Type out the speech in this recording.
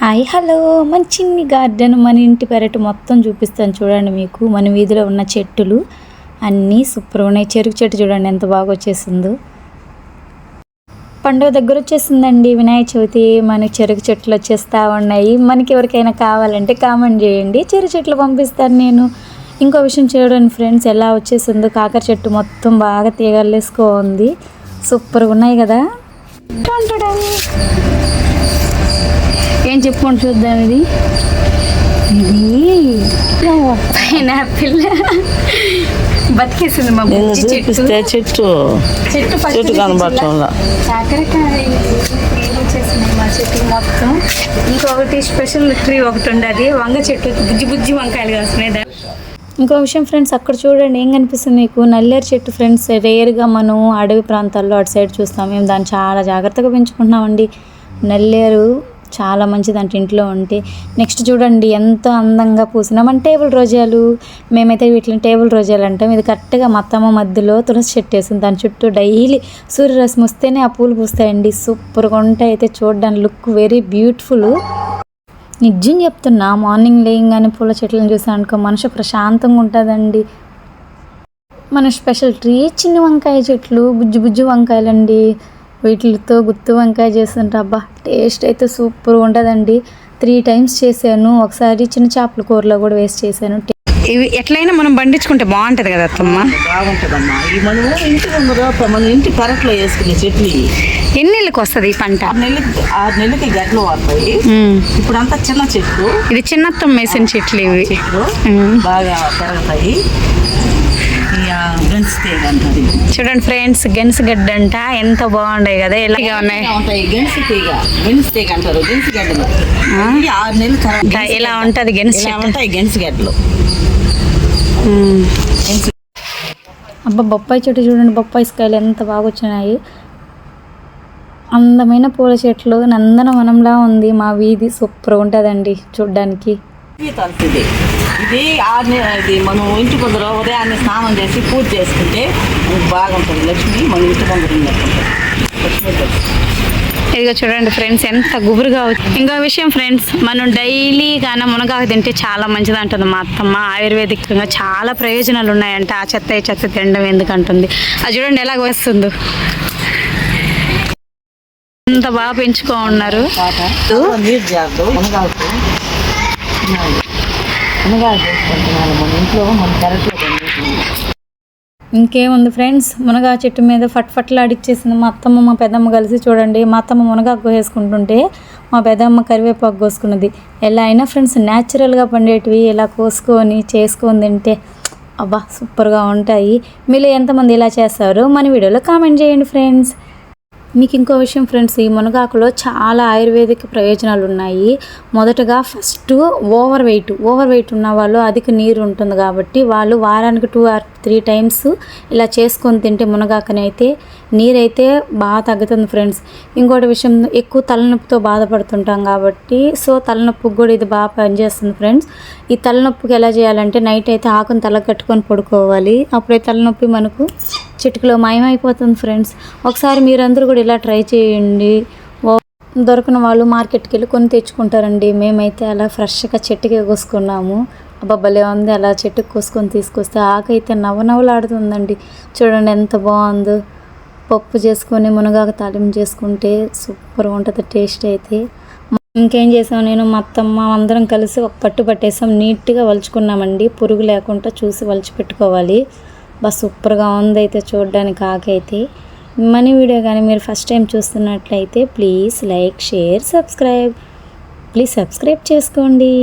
Hi hello. మన చిన్ని garden మన ఇంటి పెరటి మొత్తం చూపిస్తాను చూడండి మీకు. మన వీధిలో ఉన్న చెట్టులు అన్నీ సూపర్ ఉన్నాయి. చెరుకు చెట్టు చూడండి ఎంత బాగా వచ్చేసిందో. పండుగ దగ్గర వచ్చేసిందండి వినాయక చవితి. మన చెరుకు చెట్లు వచ్చేస్తూ ఉన్నాయి. మనకి ఎవరికైనా కావాలంటే కామెంట్ చేయండి. చెరుకు చెట్లు పంపిస్తాను నేను. ఇంకో విషయం చూడండి ఫ్రెండ్స్ ఎలా వచ్చేసిందో. కాకర చెట్టు మొత్తం బాగా తీగలేసుకో ఉంది సూపర్గా ఉన్నాయి కదా. ఏం చెప్పుకోండి చూద్దాం ఇది? పైనాపిల్ బతికేసింది మా బుజ్జి చెట్టు. చూపిస్తే చెట్టు. చెట్టు కాకరకాయ వచ్చేసింది మా చెట్టు మొత్తం. ఇంకొకటి స్పెషల్ ట్రీ ఒకటి ఉండదు. వంగ చెట్టు. బుజ్జి బుజ్జి వంకాయలు కాస్తున్నాయి. ఇంకో విషయం ఫ్రెండ్స్ అక్కడ చూడండి ఏం కనిపిస్తుంది మీకు? నల్లేరు చెట్టు ఫ్రెండ్స్ రేర్గా మనం అడవి ప్రాంతాల్లో అటు సైడ్ చూస్తాం. మేము దాన్ని చాలా జాగ్రత్తగా పెంచుకుంటున్నామండి. నల్లేరు చాలా మంచిది అంటే ఇంట్లో ఉంటే. నెక్స్ట్ చూడండి ఎంతో అందంగా పూసిన మన టేబుల్ రోజాలు. మేమైతే వీటిని టేబుల్ రోజాలు అంటాం. ఇది కరెక్ట్గా మత్తమ్మ మధ్యలో తులసి చెట్టు వేసింది. దాని చుట్టూ డైలీ సూర్యరశ్మి వస్తేనే ఆ పూలు పూస్తాయండి. సూపర్గా ఉంటాయి. అయితే చూడడానికి లుక్ వెరీ బ్యూటిఫుల్. నిజం చెప్తున్నా మార్నింగ్ లేయంగానే పూల చెట్లను చూసాను అనుకో మనసు ప్రశాంతంగా ఉంటుందండి. మన స్పెషల్ ట్రీ చిన్న వంకాయ చెట్లు బుజ్జి బుజ్జి వంకాయలండి. వీటితో గుత్తి వంకాయ చేస్తుంటే అబ్బా టేస్ట్ అయితే సూపర్ ఉంటుందండి. త్రీ టైమ్స్ చేశాను. ఒకసారి చిన్న చేపల కూరలో కూడా వేస్ట్ చేశాను. ఇవి ఎట్లయినా మనం పండించుకుంటే బాగుంటది కదా అత్తమ్మ? బాగుంటుందమ్మా. ఈ మనము ఇంటి ముందర మన ఇంటి పెరట్లో వేసుకునే చెట్లు ఇవి. ఎన్ని నెలలకు వస్తుంది ఈ పంట? ఆరు నెలలకి ఆరు నెలలకి గడ్డలు వాడతాయి. ఉమ్. ఇప్పుడు అంతా చిన్న చెట్లు. ఇది చిన్నత్తం వేసిన చెట్లు ఇవి. చెట్లు. బాగా పెరుగుతాయి ఇక గెన్స్ తీగ అంటారు ఇవి. చూడండి ఫ్రెండ్స్ గెన్స్ గడ్డ అంట. ఎంత బాగున్నాయి కదా ఇలాగే ఉన్నాయి? ఇలా ఉంటది గెన్స్ గెన్స్ గడ్డలు? అబ్బా బొప్పాయి చెట్టు చూడండి. బొప్పాయి కాయలు ఎంత బాగా వచ్చినాయి. అందమైన పూల చెట్లు. నందనవనంలా ఉంది. మా వీధి సూపర్ ఉంటుందండి చూడ్డానికి. ఇది తలుపుది ఇది మనం ఇంటి ముందర ఉదయాన్నే స్నానం చేసి పూజ చేసుకుంటే మనకు బాగుంటుంది. లక్ష్మి మన ఇంటి. ఇదిగో చూడండి ఫ్రెండ్స్ ఎంత గుబురుగా వచ్చి ఇంకో విషయం ఫ్రెండ్స్ మనం డైలీ గాన మునగాకు తింటే చాలా మంచిది అంటుంది మా అత్తమ్మ. ఆయుర్వేదికంగా చాలా ప్రయోజనాలు ఉన్నాయంట. ఆ చెత్త ఈ చెత్త తినడం ఎందుకంటుంది. అది చూడండి ఎలాగ వస్తుందో. ఎంత బాగా పెంచుకో ఉన్నారు. పాట చేసుకుంటున్నాను. మన ఇంట్లో మన పెరట్లో ఇంకేముంది ఫ్రెండ్స్? మునగా చెట్టు మీద ఫట్ ఫట్లాడిచ్చేసింది మా అత్తమ్మ మా పెద్దమ్మ కలిసి చూడండి. మా అత్తమ్మ మునగాకు వేసుకుంటుంటే మా పెద్దమ్మ కరివేపాకు కోసుకున్నది. ఎలా అయినా ఫ్రెండ్స్ న్యాచురల్గా పండేటివి ఇలా కోసుకొని చేసుకొని తింటే అబ్బా సూపర్గా ఉంటాయి. మీలో ఎంతమంది ఇలా చేస్తారు? మన వీడియోలో కామెంట్ చేయండి ఫ్రెండ్స్. మీకు ఇంకో విషయం ఫ్రెండ్స్ ఈ మునగాకులో చాలా ఆయుర్వేదిక ప్రయోజనాలు ఉన్నాయి. మొదటగా first overweight. Overweight ఉన్న వాళ్ళు అధిక నీరు ఉంటుంది కాబట్టి వాళ్ళు వారానికి టూ ఆర్ త్రీ టైమ్స్ ఇలా చేసుకొని తింటే మునగాకని అయితే నీరైతే బాగా తగ్గుతుంది ఫ్రెండ్స్. ఇంకోటి విషయం ఎక్కువ తలనొప్పితో బాధపడుతుంటాం కాబట్టి సో తలనొప్పికి కూడా ఇది బాగా పనిచేస్తుంది ఫ్రెండ్స్. ఈ తలనొప్పికి ఎలా చేయాలంటే నైట్ అయితే ఆకును తల కట్టుకొని పడుకోవాలి. అప్పుడే తలనొప్పి మనకు చిటికలో మాయమైపోతుంది ఫ్రెండ్స్. ఒకసారి మీరందరూ కూడా ఇలా ట్రై చేయండి. ఓ- వాళ్ళు మార్కెట్కి వెళ్ళి కొని తెచ్చుకుంటారండి. మేమైతే అలా ఫ్రెష్గా చెట్టుకే కోసుకున్నాము. అబ్బా భలే ఉంది. అలా చెట్టుకి కోసుకొని తీసుకొస్తే ఆకైతే నవనవలాడుతుందండి. చూడండి ఎంత బాగుందో. పప్పు చేసుకొని మునగాకు తాలింపు చేసుకుంటే సూపర్ ఉంటుంది టేస్ట్ అయితే. ఇంకేం చేసాం? నేను మా అత్తమ్మ అందరం కలిసి ఒక పట్టు పట్టేసాం. నీట్గా వలుచుకున్నామండి. పురుగు లేకుండా చూసి వలిచి పెట్టుకోవాలి బా సూపర్గా ఉంది అయితే చూడడానికి ఆకైతే. మనీ వీడియో కానీ మీరు ఫస్ట్ టైం చూస్తున్నట్లయితే please like share subscribe. Please subscribe చేసుకోండి.